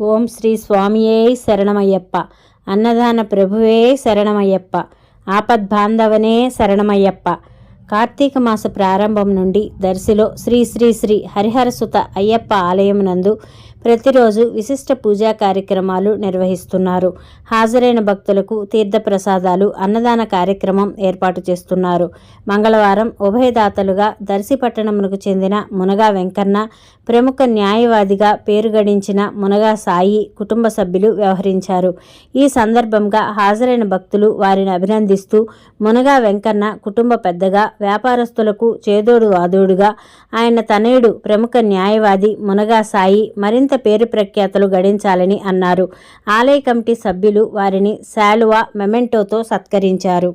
ఓం శ్రీ స్వామియే శరణమయ్యప్ప. అన్నదాన ప్రభువే శరణమయ్యప్ప. ఆపద్బాంధవనే శరణమయ్యప్ప. కార్తీక మాస ప్రారంభం నుండి దర్శిలో శ్రీ శ్రీ శ్రీ హరిహరసుత అయ్యప్ప ఆలయం నందు ప్రతిరోజు విశిష్ట పూజా కార్యక్రమాలు నిర్వహిస్తున్నారు. హాజరైన భక్తులకు తీర్థప్రసాదాలు అన్నదాన కార్యక్రమం ఏర్పాటు చేస్తున్నారు. మంగళవారం ఉభయదాతలుగా దర్శి పట్టణమునకు చెందిన మునగా వెంకన్న ప్రముఖ న్యాయవాదిగా పేరు గడించిన మునగా సాయి కుటుంబ సభ్యులు వ్యవహరించారు. ఈ సందర్భంగా హాజరైన భక్తులు వారిని అభినందిస్తూ మునగా వెంకన్న కుటుంబ పెద్దగా వ్యాపారస్తులకు చేదోడు వాదోడుగా ఆయన తనయుడు ప్రముఖ న్యాయవాది మునగా సాయి మరింత పేరు ప్రఖ్యాతలు గడించాలని అన్నారు. ఆలయ కమిటీ సభ్యులు వారిని శాలువా మెమెంటోతో సత్కరించారు.